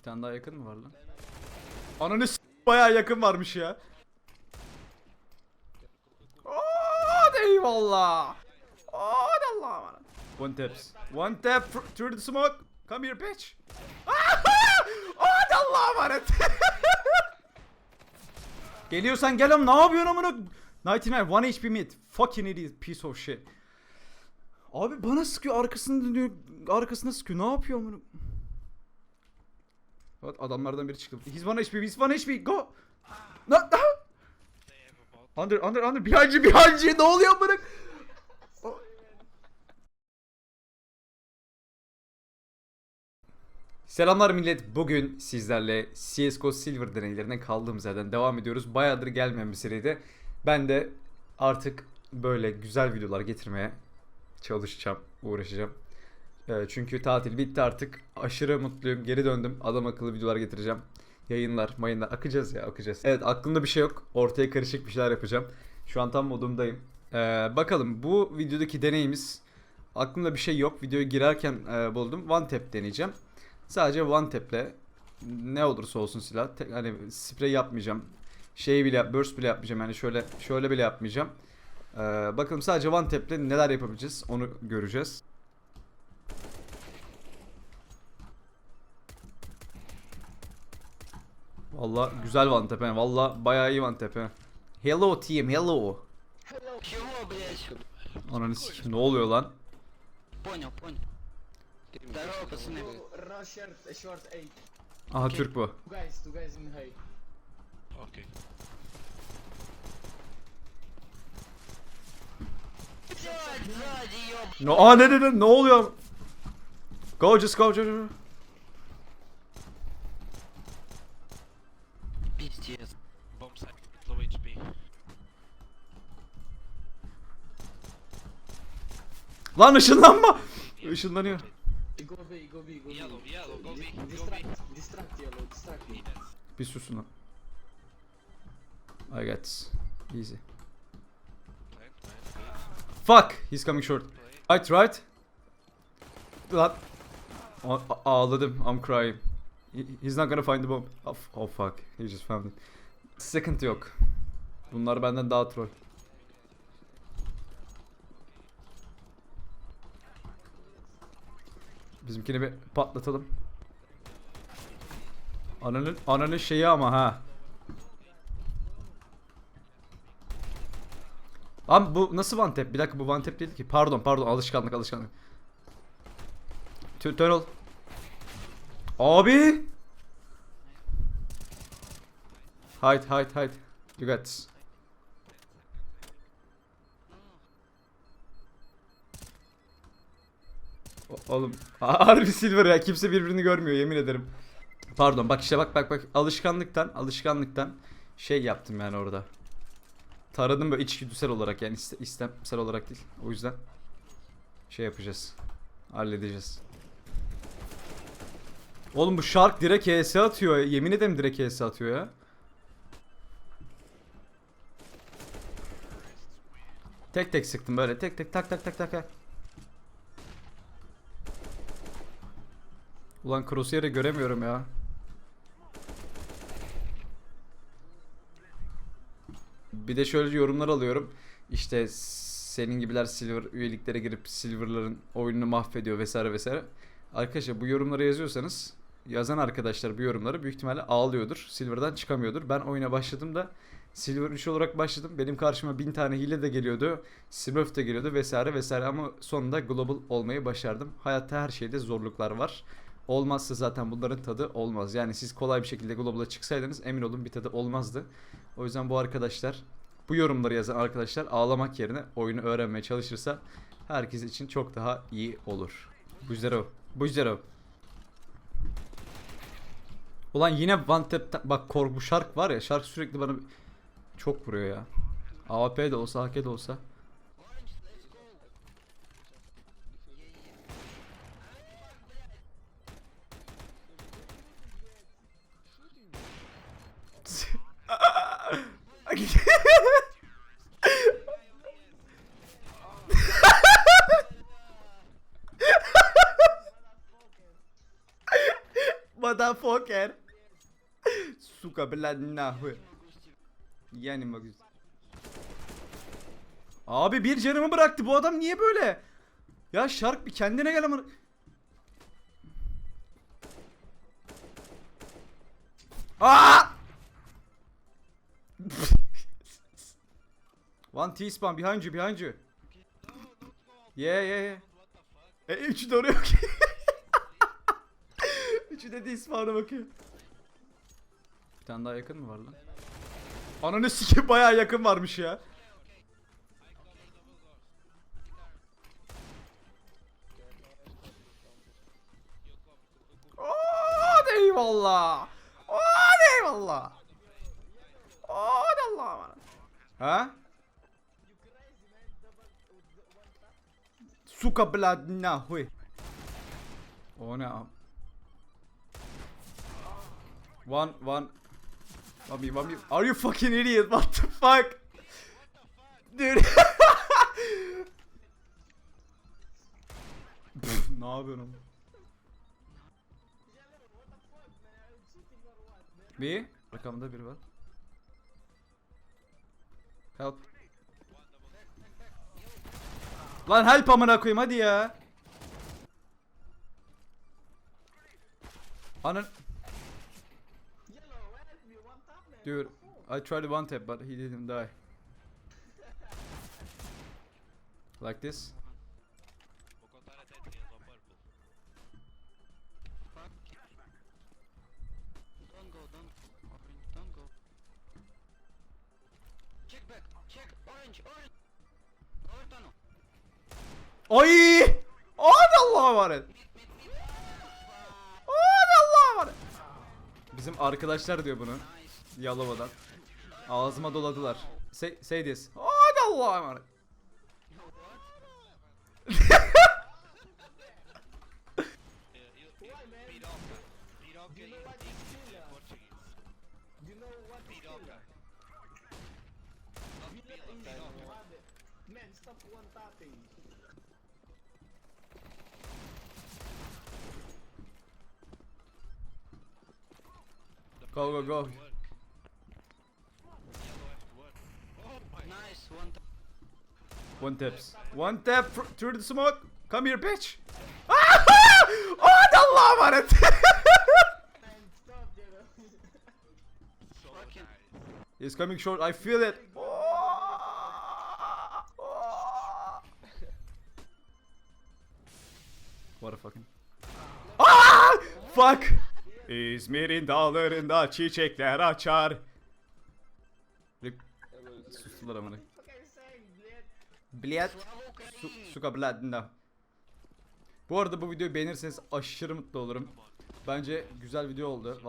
Bir tane daha yakın mı var lan? Ananı s- bayağı yakın varmış ya. Hadi eyvallah. Hadi Allah'a emanet. One taps. One tap through the smoke. Come here bitch. Hadi Allah'a emanet. Geliyorsan gel oğlum ne yapıyorsun amına? 99 1 HP mid. Fucking idiot piece of shit. Abi bana sıkıyor arkasını dönüyor. Arkasına sıkıyor. Ne yapıyor amına? Evet adamlardan biri çıktı. He's one HP, he's one HP. Go. No, no. Under, under, under. Behind you, behind you. Ne oluyor amına? Selamlar millet. Bugün sizlerle CSGO Silver deneylerine kaldığımız yerden devam ediyoruz. Bayağıdır gelmeyen bir seriydi. Ben de artık böyle güzel videolar getirmeye çalışacağım, uğraşacağım. Ee, çünkü tatil bitti artık. Aşırı mutluyum. Geri döndüm. Adam akıllı videolar getireceğim. Yayınlar, mayınlar. Akacağız ya, akacağız. Evet aklımda bir şey yok. Ortaya karışık bir şeyler yapacağım. Şu an tam modumdayım. Ee, bakalım bu videodaki deneyimiz aklımda bir şey yok. Videoya girerken e, buldum. One tap deneyeceğim. Sadece one tap'le ne olursa olsun silah. Tek, hani sprey yapmayacağım. Şey bile burst bile yapmayacağım. Yani şöyle şöyle bile yapmayacağım. Ee, bakalım sadece one tap'le neler yapabileceğiz onu göreceğiz. Valla güzel one tap. he. Valla bayağı iyi one tap. he. Hello team, hello. Чего, блядь? Ananı sikim ne oluyor lan? Понял, понял. Здорово, пацаны. Rush short, short 8. Aha Türk bu. Two guys, two guys in high. Okay. Блядь, сзади, ёб... No, aa ne ne ne ne oluyor? Go just go. go, go. Lan ışınlanma. Işınlanıyor. Go B, go B, go B. Yellow, yellow, go B, go B. Distract, yellow, distract me. Bir susun lan. I got. Easy. Fuck, he's coming short. Right, right. Lan. A- ağladım. I'm crying. He- He's not gonna find the bomb. Oh, oh fuck, he just found it. Sıkıntı yok. Bunlar benden daha troll. Bizimkini bir patlatalım. Ananın ananın şeyi ama ha. Lan bu nasıl one tap? Bir dakika bu one tap değil ki. Pardon pardon alışkanlık alışkanlık. Turn ol. Abi. Hide hide hide. You got this. Oğlum harbi silver ya kimse birbirini görmüyor yemin ederim. Pardon bak işte bak bak bak alışkanlıktan alışkanlıktan şey yaptım yani orada. Taradım böyle içgüdüsel olarak yani iste- istemsel olarak değil. O yüzden şey yapacağız. Halledeceğiz. Oğlum bu Shark direkt HS atıyor. Yemin ederim direkt HS atıyor ya. Tek tek sıktım böyle. Tek tek tak tak tak tak. Ulan Crosshair'ı göremiyorum ya. Bir de şöyle yorumlar alıyorum. İşte senin gibiler silver üyeliklere girip silverların oyununu mahvediyor vesaire vesaire. Arkadaşlar bu yorumları yazıyorsanız yazan arkadaşlar bu yorumları büyük ihtimalle ağlıyordur. Silver'dan çıkamıyordur. Ben oyuna başladım da Silver 3 olarak başladım. Benim karşıma bin tane hile de geliyordu. Smurf de geliyordu vesaire vesaire ama sonunda global olmayı başardım. Hayatta her şeyde zorluklar var. Olmazsa zaten bunların tadı olmaz. Yani siz kolay bir şekilde global'a çıksaydınız emin olun bir tadı olmazdı. O yüzden bu arkadaşlar, bu yorumları yazan arkadaşlar ağlamak yerine oyunu öğrenmeye çalışırsa herkes için çok daha iyi olur. Bu yüzden o. Bu yüzden o. Ulan yine one tap bak kor bu şark var ya şark sürekli bana çok vuruyor ya. AWP de olsa AK de olsa. Motherfucker. Сука, блядь, нахуй. Я не могу. Abi bir canımı bıraktı. Bu adam niye böyle? Ya Shark bir kendine gel ama. Aa! One T-spawn behind you, behind you. Yeah, yeah, yeah. E, üçü de oraya bakıyor. üçü de T-spawn'a bakıyor. Bir tane daha yakın mı var lan? Ananı sikeyim bayağı yakın varmış ya. Oo, eyvallah. Oo, eyvallah. Oo, Allah var. Ha? Сука, блядь, нахуй. O ne am? One, one. One me. Are you fucking idiot? What the fuck? Dude. Pff, ne yapıyorsun oğlum? Bir. Arkamda biri var. Help. Lan help amına koyayım hadi ya. Anan Yellow, help me, one tap man. Dude, I tried one tap but he didn't die. Like this. Vou contar até 3 ao purple. Fuck. Don't go, don't don't go. Check back, check. Orange, orange. Lower tunnel. Ay! Emanet. Mid, mid, mid. Hadi Allah'a emanet. Bizim arkadaşlar diyor bunu. Yalova'dan. Ağzıma doladılar. Say, say this. Hadi Allah'a emanet. Go, go, go. have to work. Yellow have to work. Oh my Nice, one tap. One taps. One tap through the smoke. Come here bitch. Allah'a so Fucking- nice. He's coming short. I feel it. What a fucking. Ah! Fuck! İzmir'in dağlarında çiçekler açar. Sustular amına. Slava Su, suka bladinda. Bu arada bu videoyu beğenirseniz aşırı mutlu olurum. Bence güzel video oldu.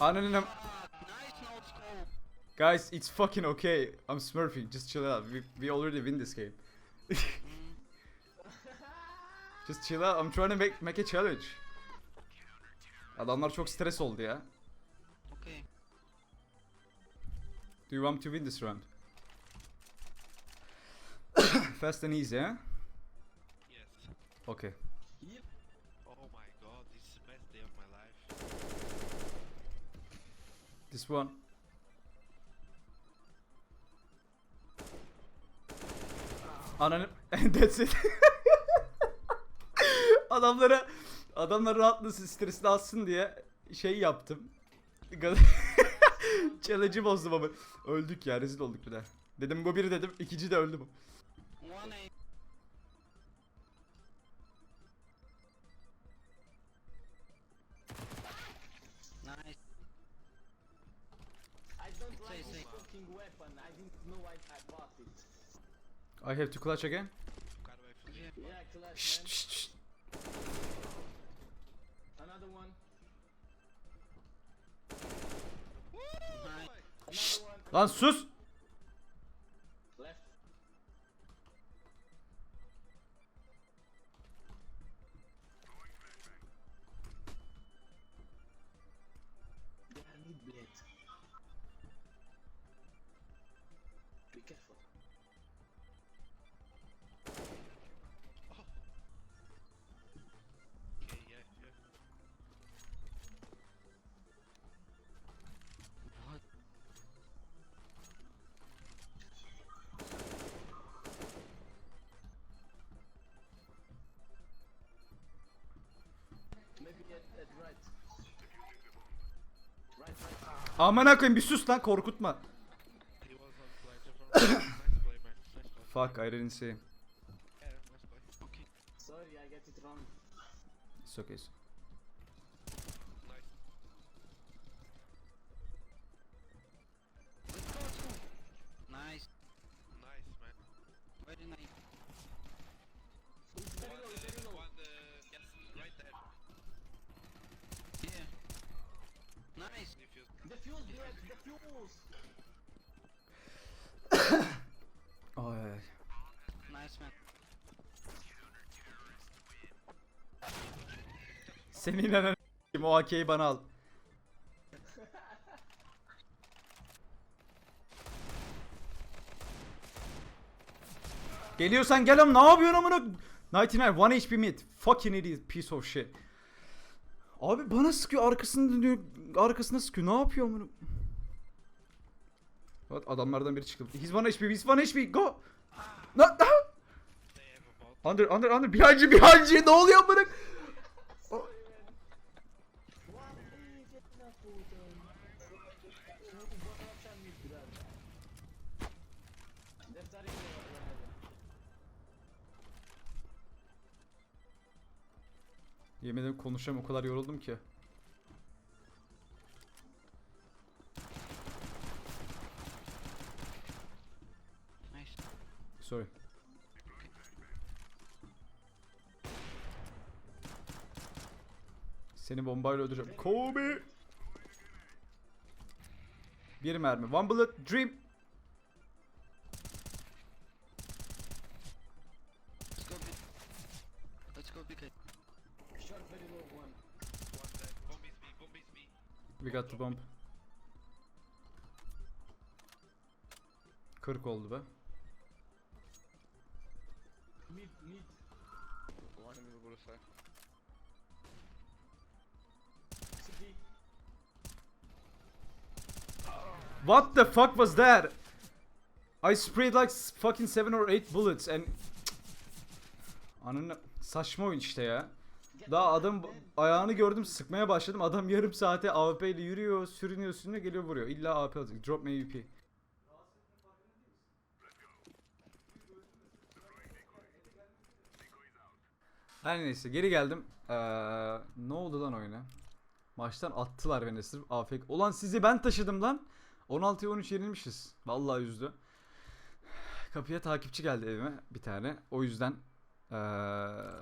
Ananın scope. Guys, it's fucking okay. I'm smurfing. Just chill out. We, we already win this game. Just chill out. I'm trying to make make a challenge. Adamlar çok stres oldu ya. Okay. Do you want to win this round? Fast and easy, eh? Yes. Okay. Yep. This one. Ananı that's it. Adamlara adamlar rahatlasın stresini alsın diye şey yaptım. Challenge'ı bozdum ama. Öldük ya rezil olduk bir de. Dedim bu biri dedim ikinci de öldü bu. I have to clutch again. Yeah, clutch. Şşt. Another one. Şşt. Lan sus. Flight. nice play, man. Nice play. Fuck I didn't see. Sorry, I. It's okay. Ay. Nice, man. Senin anan o AK'yi bana al. Geliyorsan gel oğlum ne yapıyorsun amına? 99 1 HP mid. Fucking idiot piece of shit. Abi bana sıkıyor arkasını dönüyor. Arkasına sıkıyor. Ne yapıyor amına? Bak adamlardan biri çıktı. He's 1 HP. He's 1 HP. Go. No, no. They have about. Under under under behind you behind you. Ne oluyor in the Yemin ederim konuşamam o kadar yoruldum ki. Sorry. Seni bombayla öldüreceğim. Kobe. Bir mermi. One bullet. Dream. We got the bomb. 40 oldu be. Mid, mid. Blue side. City. What the fuck was that? I sprayed like fucking 7 or 8 bullets and Ananı saçma oyun işte ya. Daha adam ayağını gördüm sıkmaya başladım. Adam yarım saate AWP ile yürüyor, sürünüyor, sürünüyor, geliyor vuruyor. İlla AWP alacak. Drop me Her neyse geri geldim. Ee, ne oldu lan oyuna? Maçtan attılar beni sırf AFK. Ulan sizi ben taşıdım lan. 16'ya 13 yenilmişiz. Vallahi üzdü. Kapıya takipçi geldi evime bir tane. O yüzden eee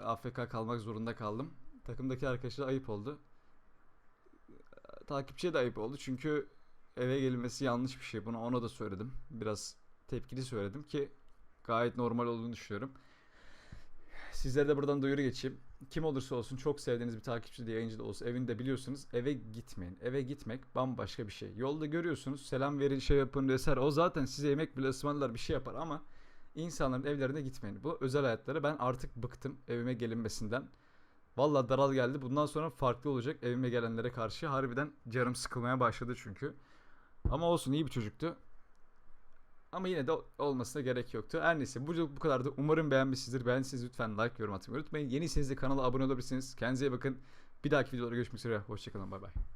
AFK kalmak zorunda kaldım. Takımdaki arkadaşlara ayıp oldu. Takipçiye de ayıp oldu çünkü eve gelinmesi yanlış bir şey. Bunu ona da söyledim. Biraz tepkili söyledim ki gayet normal olduğunu düşünüyorum. Sizlere de buradan duyuru geçeyim. Kim olursa olsun çok sevdiğiniz bir takipçi de yayıncı da olsa evinde biliyorsunuz eve gitmeyin. Eve gitmek bambaşka bir şey. Yolda görüyorsunuz selam verin şey yapın vesaire. O zaten size yemek bile ısmarlar bir şey yapar ama insanların evlerine gitmeyin. Bu özel hayatlara ben artık bıktım evime gelinmesinden. Valla daral geldi. Bundan sonra farklı olacak evime gelenlere karşı. Harbiden canım sıkılmaya başladı çünkü. Ama olsun iyi bir çocuktu. Ama yine de olmasına gerek yoktu. Her neyse bu bu kadardı. Umarım beğenmişsinizdir. Beğendiyseniz lütfen like, yorum atmayı unutmayın. Yeniyseniz de kanala abone olabilirsiniz. Kendinize iyi bakın. Bir dahaki videolarda görüşmek üzere. Hoşçakalın. Bay bay.